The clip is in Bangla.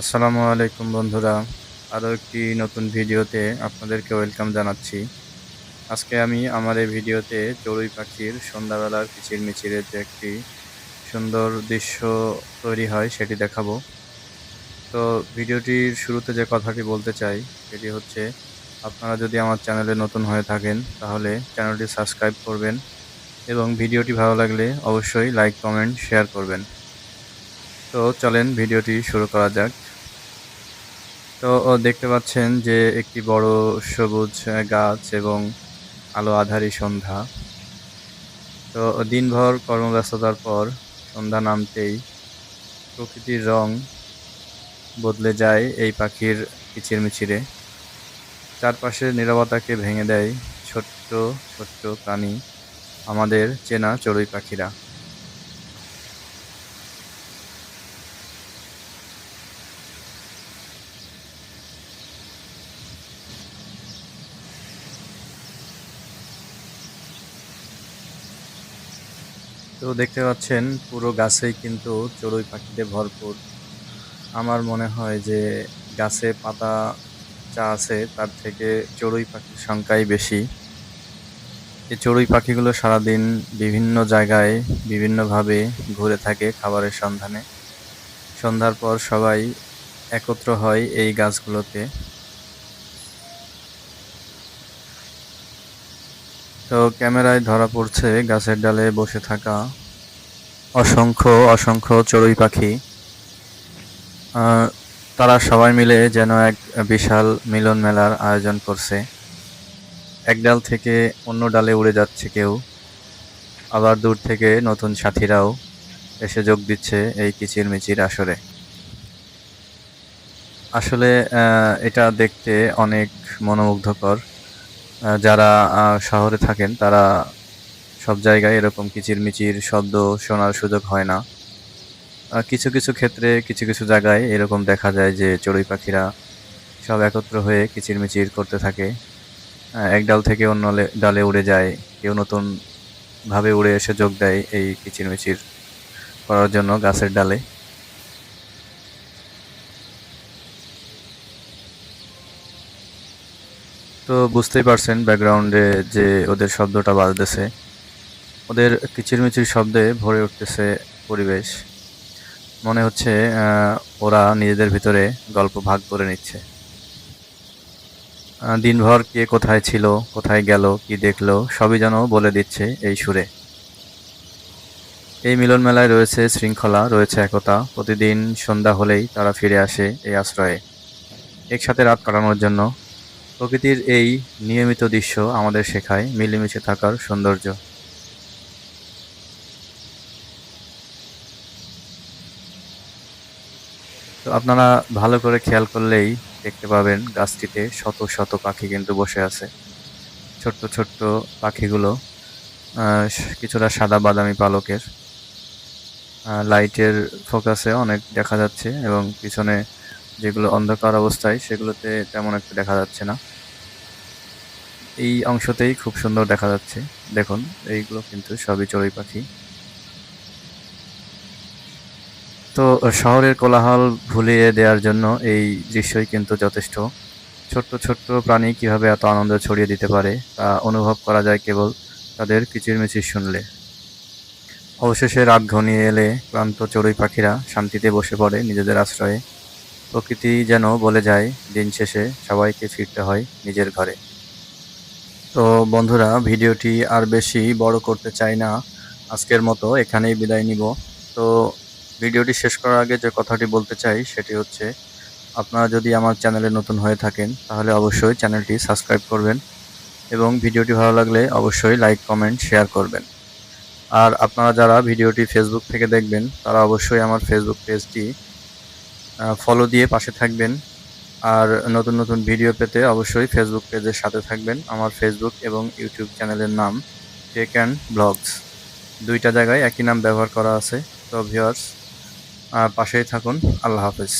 আসসালামু আলাইকুম বন্ধুরা। আরও একটি নতুন ভিডিওতে আপনাদেরকে ওয়েলকাম জানাচ্ছি। আজকে আমি আমার এই ভিডিওতে চড়ুই পাখির সন্ধ্যাবেলার কিচিরমিচিরের যে একটি সুন্দর দৃশ্য তৈরি হয় সেটি দেখাবো। তো ভিডিওটির শুরুতে যে কথাটি বলতে চাই, সেটি হচ্ছে, আপনারা যদি আমার চ্যানেলে নতুন হয়ে থাকেন, তাহলে চ্যানেলটি সাবস্ক্রাইব করবেন এবং ভিডিওটি ভালো লাগলে অবশ্যই লাইক, কমেন্ট, শেয়ার করবেন। তো চলেন ভিডিওটি শুরু করা যাক। তো দেখতে পাচ্ছেন যে একটি বড় সবুজ গাছ এবং আলো আধারী সন্ধ্যা। তো, দিনভর কর্মব্যস্ততার পর সন্ধ্যা নামতেই প্রকৃতির রং বদলে যায় এই পাখির কিচিরমিচিরে। চারপাশের নিরবতাকে ভেঙে দেয় ছোট্ট ছোট্ট প্রাণী, আমাদের চেনা চড়ুই পাখিরা। তো দেখতে পাচ্ছেন পুরো গাছেই কিন্তু চড়ুই পাখিতে ভরপুর। আমার মনে হয় যে গাছে পাতা যা আছে তার থেকে চড়ুই পাখির সংখ্যাই বেশি। এই চড়ুই পাখিগুলো সারাদিন বিভিন্ন জায়গায় বিভিন্নভাবে ঘুরে থাকে খাবারের সন্ধানে। সন্ধ্যার পর সবাই একত্র হয় এই গাছগুলোতে। তো ক্যামেরায় ধরা পড়ছে গাছের ডালে বসে থাকা অসংখ্য অসংখ্য চড়ুই পাখি। তারা সবাই মিলে যেন এক বিশাল মিলন মেলার আয়োজন করছে। এক ডাল থেকে অন্য ডালে উড়ে যাচ্ছে কেউ। আবার দূর থেকে নতুন সাথীরাও এসে যোগ দিচ্ছে এই কিচির মিচির আসরে। আসলে এটা দেখতে অনেক মনোমুগ্ধকর। যারা শহরে থাকেন, তারা সব জায়গায় এরকম কিচিরমিচির শব্দ শোনার সুযোগ হয় না। কিছু কিছু ক্ষেত্রে, কিছু কিছু জায়গায় এরকম দেখা যায় যে চড়ুই পাখিরা সব একত্র হয়ে কিচিরমিচির করতে থাকে। এক ডাল থেকে অন্য ডালে উড়ে যায়। কেউ নতুনভাবে উড়ে এসে যোগ দেয় এই কিচিরমিচির করার জন্য গাছের ডালে। তো বুঝতেই পারছেন ব্যাকগ্রাউন্ডে যে ওদের শব্দটা বাজতেছে। ওদের কিচিরমিচির শব্দে ভরে উঠতেছে পরিবেশ। মনে হচ্ছে ওরা নিজেদের ভিতরে গল্প ভাগ করে নিচ্ছে। দিনভর কে কোথায় ছিল, কোথায় গেল, কি দেখল, সবই যেন বলে দিচ্ছে এই সুরে। এই মিলন মেলায় রয়েছে শৃঙ্খলা, রয়েছে একতা। প্রতিদিন সন্ধ্যা হলেই তারা ফিরে আসে এই আশ্রয়ে। একসাথে রাত কাটানোর জন্য প্রকৃতির এই নিয়মিত দৃশ্য আমাদের শেখায় মিলেমিশে থাকার সৌন্দর্য। তো আপনারা ভালো করে খেয়াল করলেই দেখতে পাবেন গাছটিতে শত শত পাখি কিন্তু বসে আছে। ছোট্ট ছোট্ট পাখিগুলো কিছুটা সাদা বাদামি পালকের লাইটের ফোকাসে অনেক দেখা যাচ্ছে এবং পিছনে যেগুলো অন্ধকার অবস্থায়, সেগুলোতে তেমন একটা দেখা যাচ্ছে না। এই অংশতেই খুব সুন্দর দেখা যাচ্ছে। দেখুন, এইগুলো কিন্তু সবই চড়ুই পাখি। তো শহরের কোলাহল ভুলিয়ে দেওয়ার জন্য এই দৃশ্যই কিন্তু যথেষ্ট। ছোট্ট ছোট্ট প্রাণী কীভাবে এত আনন্দ ছড়িয়ে দিতে পারে তা অনুভব করা যায় কেবল তাদের কিচিরমিচির শুনলে। অবশেষে রাত ঘনিয়ে এলে ক্লান্ত চড়ুই পাখিরা শান্তিতে বসে পড়ে নিজেদের আশ্রয়ে। প্রকৃতি যেন বলে যায়, দিন শেষে সবাইকে ফিরতে হয় নিজের ঘরে। তো বন্ধুরা, ভিডিওটি আর বেশি বড় করতে চাই না। আজকের মতো এখানেই বিদায় নিব। তো ভিডিওটি শেষ করার আগে যে কথাটি বলতে চাই, সেটি হচ্ছে, আপনারা যদি আমার চ্যানেলে নতুন হয়ে থাকেন, তাহলে অবশ্যই চ্যানেলটি সাবস্ক্রাইব করবেন এবং ভিডিওটি ভালো লাগলে অবশ্যই লাইক, কমেন্ট, শেয়ার করবেন। আর আপনারা যারা ভিডিওটি ফেসবুক থেকে দেখবেন, তারা অবশ্যই আমার ফেসবুক পেজটি ফলো দিয়ে পাশে থাকবেন। আর নতুন নতুন ভিডিও পেতে অবশ্যই ফেসবুক পেজের সাথে থাকবেন। আমার ফেসবুক এবং ইউটিউব চ্যানেলের নাম টেক অ্যান্ড ব্লগস দুইটা জায়গায় একই নাম ব্যবহার করা আছে। তো ভিওয়ার্স পাশেই থাকুন। আল্লাহ হাফেজ।